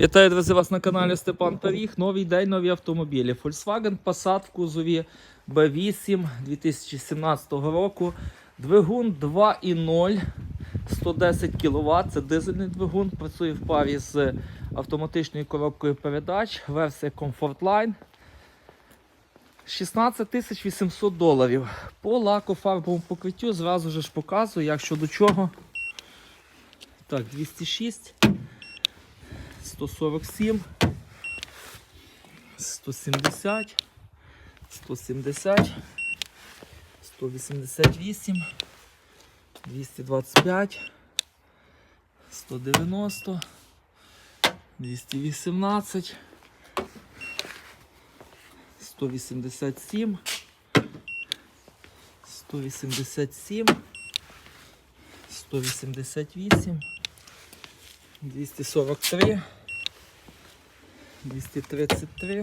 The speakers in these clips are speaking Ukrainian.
Вітаю, друзі, вас на каналі Степан Пиріг. Новий день, нові автомобілі. Volkswagen Passat в кузові B8 2017 року. Двигун 2.0, 110 кВт. Це дизельний двигун. Працює в парі з автоматичною коробкою передач. Версія Comfortline. 16 800 доларів. По лакофарбовому покриттю зразу ж показую, як що до чого. Так, 206. 147, 170, 170, 188, 225, 190, 218, 187, 187, 188, 243, 233,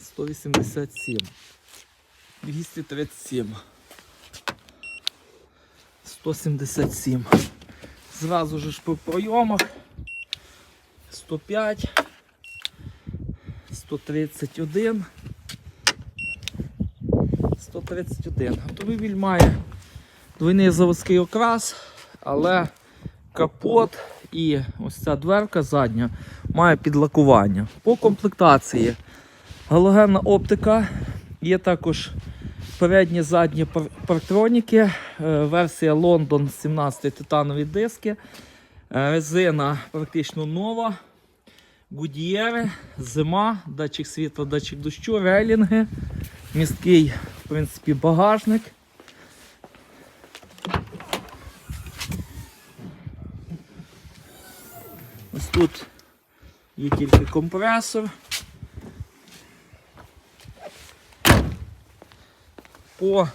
187, 237, 177. Зразу ж по пройомах. 105, 131, 131. Автомобіль має двойний заводський окрас, але капот і ось ця дверка задня має підлакування. По комплектації галогенна оптика, є також передні задні партроніки, е, версія London 17 титанові диски, е, резина практично нова, гудієри, зима, датчик світла, датчик дощу, рейлінги, місткий в принципі, багажник. Ось тут є тільки компресор. По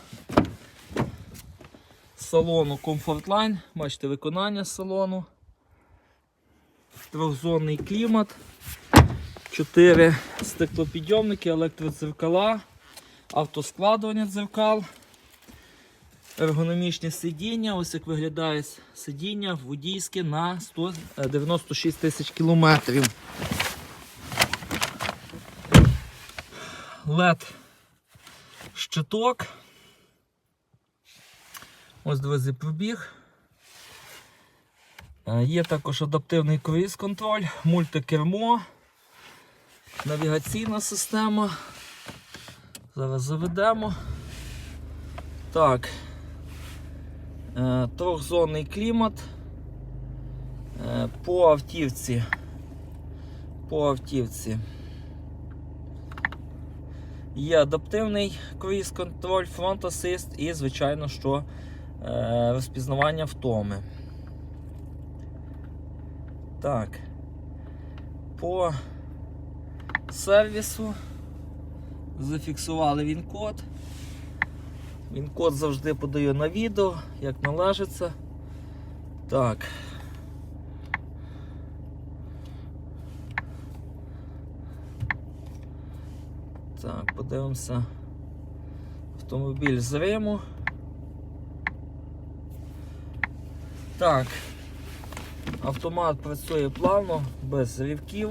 салону Comfortline, бачите виконання салону. Трьохзонний клімат, 4 стеклопідйомники, електродзеркала, автоскладування дзеркал, ергономічне сидіння. Ось як виглядає сидіння водійське на 196 тисяч кілометрів. LED щиток. Ось друзі, пробіг. Є також адаптивний круїз контроль, мультикермо, навігаційна система. Зараз заведемо. Так. Е, Трьохзонний клімат. Е, По автівці. По автівці. Є адаптивний круїз контроль, фронт асист і, звичайно, що е, розпізнавання втоми. Так. По сервісу зафіксували він код. Він код завжди подаю на відео, як належиться. Так. Так, подивимося. Автомобіль з Риму. Так. Автомат працює плавно, без рівків.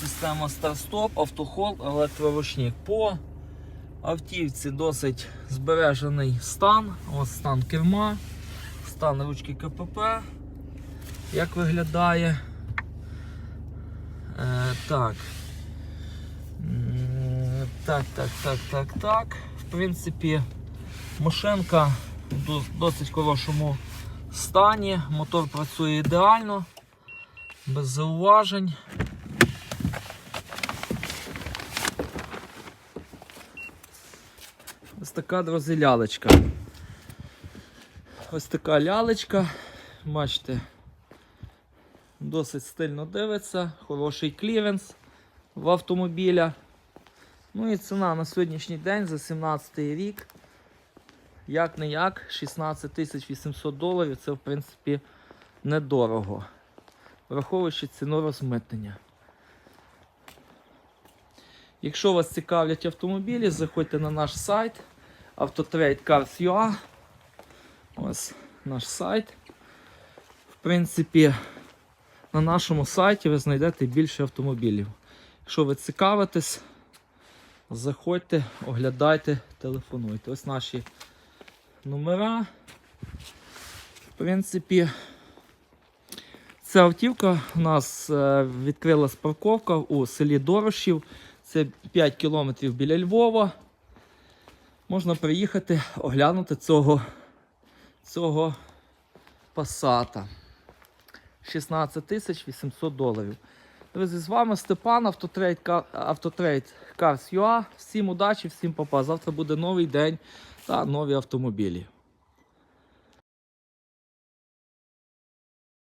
Система старт-стоп, автохол, електроручник. По автівці досить збережений стан. Ось стан керма, стан ручки КПП. Як виглядає? Е, так. Так, так, так, так, так. В принципі, машинка в досить хорошому стані. Мотор працює ідеально, без зауважень. Така, друзі, лялечка. Ось така лялечка. Бачите, досить стильно дивиться, хороший кліренс в автомобіля. Ну і ціна на сьогоднішній день за 17 рік. Як не як, 16 800 доларів це в принципі недорого. Враховуючи ціну розмитнення. Якщо вас цікавлять автомобілі, заходьте на наш сайт autotrade.cars.ua. Ось наш сайт. В принципі, на нашому сайті ви знайдете більше автомобілів. Якщо ви цікавитесь, заходьте, оглядайте, телефонуйте. Ось наші номера. В принципі, ця автівка у нас е, відкрилась парковка у селі Дорошів. Це 5 кілометрів біля Львова. Можна приїхати оглянути цього, цього пасата. 16 тисяч 800 доларів. Друзі, з вами Степан, Автотрейд, Автотрейд Cars.ua. Всім удачі, всім папа. Завтра буде новий день та нові автомобілі.